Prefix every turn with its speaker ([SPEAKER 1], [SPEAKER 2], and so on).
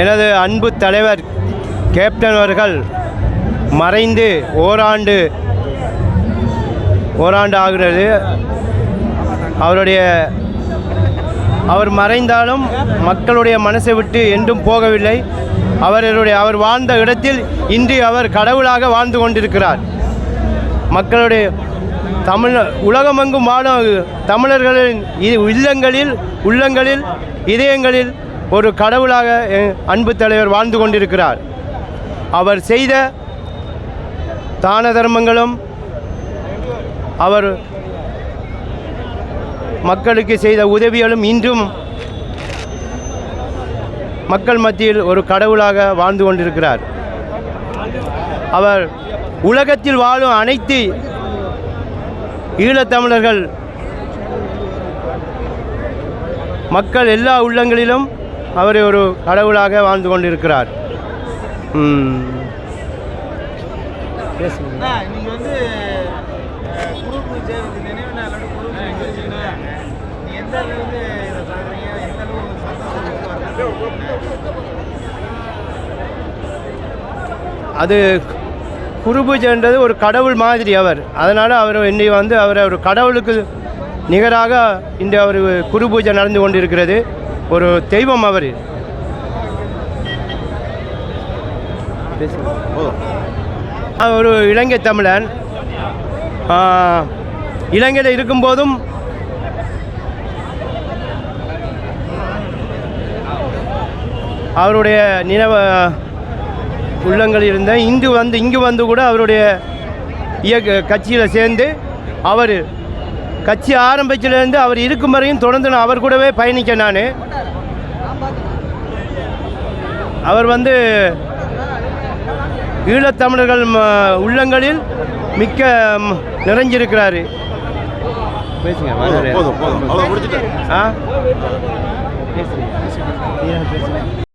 [SPEAKER 1] எனது அன்பு தலைவர் கேப்டன் அவர்கள் மறைந்து ஓராண்டு ஓராண்டு ஆகிறது. அவருடைய அவர் மறைந்தாலும் மக்களுடைய மனசை விட்டு என்றும் போகவில்லை. அவருடைய அவர் வாழ்ந்த இடத்தில் இன்று அவர் கடவுளாக வாழ்ந்து கொண்டிருக்கிறார். மக்களுடைய தமிழ் உலகமெங்கும் வாழும் தமிழர்களின் இ- இல்லங்களில் உள்ளங்களில் இதயங்களில் ஒரு கடவுளாக அன்பு தலைவர் வாழ்ந்து கொண்டிருக்கிறார். அவர் செய்த தான தர்மங்களும் அவர் மக்களுக்கு செய்த உதவிகளும் இன்றும் மக்கள் மத்தியில் ஒரு கடவுளாக வாழ்ந்து கொண்டிருக்கிறார். அவர் உலகத்தில் வாழும் அனைத்து ஈழத்தமிழர்கள் மக்கள் எல்லா உள்ளங்களிலும் அவரை ஒரு கடவுளாக வாழ்ந்து கொண்டிருக்கிறார். அது குருபூஜைன்றது ஒரு கடவுள் மாதிரி அவர். அதனால் அவர் இன்னை வந்து அவர் ஒரு கடவுளுக்கு நிகராக இன்று அவர் குரு பூஜை நடந்து கொண்டிருக்கிறது. ஒரு தெய்வம் அவர். ஒரு இலங்கை தமிழன் இலங்கையில் இருக்கும்போதும் அவருடைய நினைவு உள்ளங்கள் இருந்த இங்கு வந்து இங்கு வந்து கூட அவருடைய இயக்க கட்சியில் சேர்ந்து அவர் கட்சி ஆரம்பிச்சிலேருந்து அவர் இருக்கும் வரையும் தொடர்ந்து நான் அவர் கூடவே பயணிக்க நான். அவர் வந்து ஈழத்தமிழர்கள் உள்ளங்களில் மிக்க நிறைஞ்சிருக்கிறாரு. ஆ? பேசுங்க.